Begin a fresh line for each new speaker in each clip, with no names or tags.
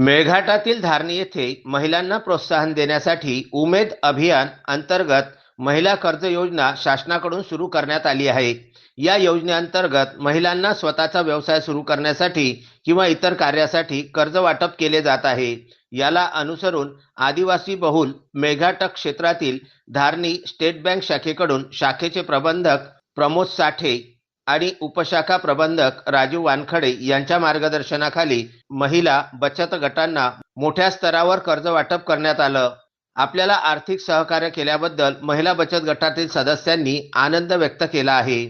मेळघाटातील धारणी येथे महिलांना प्रोत्साहन देण्यासाठी उमेद अभियान अंतर्गत महिला कर्ज योजना शासनाकडून सुरू करण्यात आली आहे. या योजनेअंतर्गत महिलांना स्वतःचा व्यवसाय सुरू करण्यासाठी किंवा इतर कार्यासाठी कर्ज वाटप केले जात आहे. याला अनुसरून आदिवासी बहुल मेघाटक क्षेत्रातील धारणी स्टेट बँक शाखेकडून शाखेचे प्रबंधक प्रमोद साठे आणि उपशाखा प्रबंधक राजू वानखडे यांच्या मार्गदर्शनाखाली महिला बचत गटांना मोठ्या स्तरावर कर्ज वाटप करण्यात आलं. आपल्याला आर्थिक सहकार्य केल्याबद्दल महिला बचत गटातील सदस्यांनी आनंद व्यक्त केला आहे.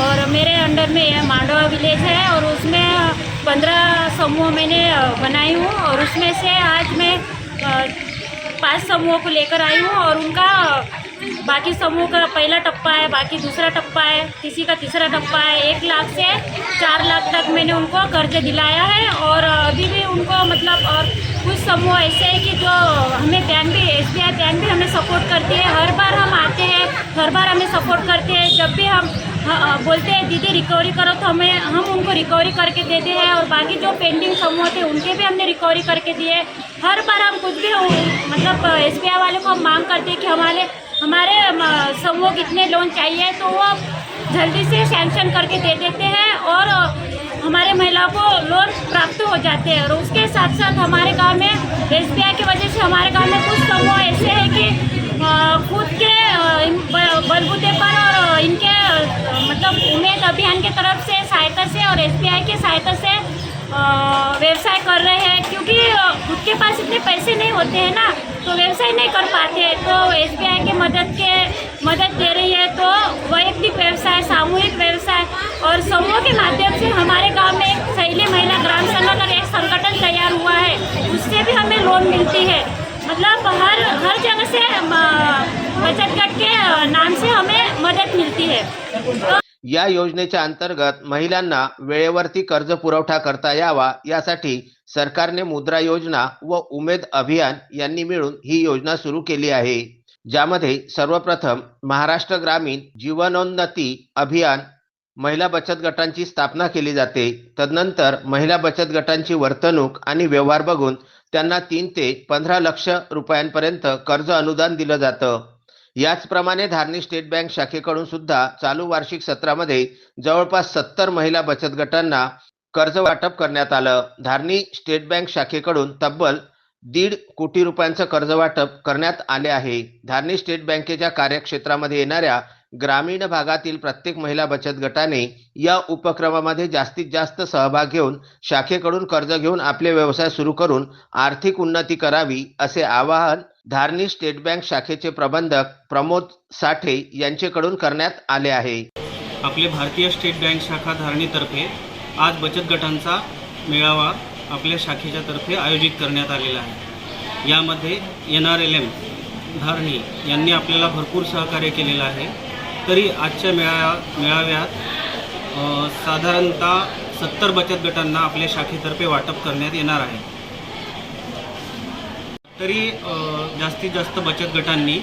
और मेरे अंडर में यह मांडवा विलेज है और उसमें पंद्रह समूह मैंने बनाई हूँ और उसमें से आज मैं पाँच समूहों को लेकर आई हूँ और उनका, बाकी समूह का पहला टप्पा है, बाकी दूसरा टप्पा है, किसी का तीसरा टप्पा है, एक लाख से चार लाख तक मैंने उनको कर्ज दिलाया है और अभी भी उनको मतलब और कुछ समूह ऐसे हैं कि जो हमें बैंक भी एस बी बैंक भी हमें सपोर्ट करती है, हर बार हम आते हैं, हर बार हमें सपोर्ट करते हैं, जब भी हम बोलते हैं, दीदी रिकवरी करो तो हमें, हम उनको रिकवरी करके देते हैं और बाकी जो पेंडिंग समूह थे, उनके भी हमने रिकवरी करके दिए हर बार हम कुछ भी मतलब एस बी आई वाले को हम मांग करते हैं कि हमारे हमारे समूह कितने लोन चाहिए तो वो जल्दी से सैंक्शन करके दे देते हैं और हमारे महिलाओं को लोन प्राप्त हो जाते हैं। और उसके साथ साथ हमारे गाँव में एस बी आई की वजह से हमारे गाँव में कुछ समूह ऐसे हैं कि खुद के बलबूते पर और अ, इनके अ, मतलब उम्मीद अभियान की तरफ़ से सहायता से और एस की सहायता से व्यवसाय कर रहे हैं। क्योंकि खुद के पास इतने पैसे नहीं होते हैं ना तो व्यवसाय नहीं कर पाते हैं। तो एस की मदद के, मदद दे रही है तो वैयक्तिक व्यवसाय, सामूहिक व्यवसाय और समूह के माध्यम से हमारे गाँव में एक शैली महिला ग्राम का एक संगठन तैयार हुआ है। उससे भी हमें लोन मिलती है। मतलब हर हर जगह से बचत गट के नाम से हमें मदद मिलती है। तो
या योजनेच्या अंतर्गत महिलांना वेळेवरती कर्ज पुरवठा करता यावा यासाठी सरकारने मुद्रा योजना व उमेद अभियान यांनी मिळून ही योजना सुरू केली आहे. ज्यामध्ये सर्वप्रथम महाराष्ट्र ग्रामीण जीवनोन्नती अभियान महिला बचत गटांची स्थापना केली जाते. तदनंतर महिला बचत गटांची वर्तणूक आणि व्यवहार बघून त्यांना तीन ते पंधरा लक्ष रुपयांपर्यंत कर्ज अनुदान दिलं जातं. याचप्रमाणे धारणी स्टेट बँक शाखेकडून सुद्धा चालू वार्षिक सत्रामध्ये जवळपास सत्तर महिला बचत गटांना कर्ज वाटप करण्यात आलं. धारणी स्टेट बँक शाखेकडून तब्बल दीड कोटी रुपयांचं कर्ज वाटप करण्यात आले आहे. धारणी स्टेट बँकेच्या कार्यक्षेत्रामध्ये येणाऱ्या ग्रामीण भागातील प्रत्येक महिला बचत गटाने या उपक्रमामध्ये जास्तीत जास्त सहभाग घेऊन शाखेकडून कर्ज घेऊन आपले व्यवसाय सुरू करून आर्थिक उन्नती करावी असे आवाहन धारणी स्टेट बँक शाखेचे प्रबंधक प्रमोद साठे यांचेकडून करण्यात आले आहे.
आपले भारतीय स्टेट बँक शाखा धारणीतर्फे आज बचत गटांचा मेळावा आपल्या शाखेच्या तर्फे आयोजित करण्यात आलेला आहे. यामध्ये N R L M Dharni यांनी आपल्याला भरपूर सहकार्य केलेलं आहे. तरी आजच्या मेळा मेळाव्यात साधारणतः सत्तर बचत गटांना आपल्या शाखेतर्फे वाटप करण्यात येणार आहे. तरी जास्तीत जास्त बचत गटांनी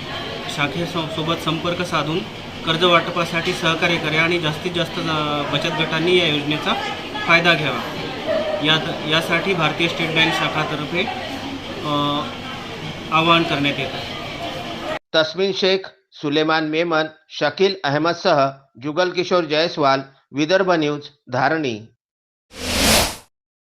शाखेसोबत संपर्क साधून कर्ज वाटपासाठी सहकार्य करे आणि जास्तीत जास्त बचत गटांनी या योजनेचा फायदा घ्यावा. या यासाठी भारतीय स्टेट बँक शाखातर्फे आवाहन करण्यात येतं.
तस्मिन शेख सुलेमान मेमन शकील अहमदसह जुगल किशोर जयस्वाल विदर्भ न्यूज धारणी.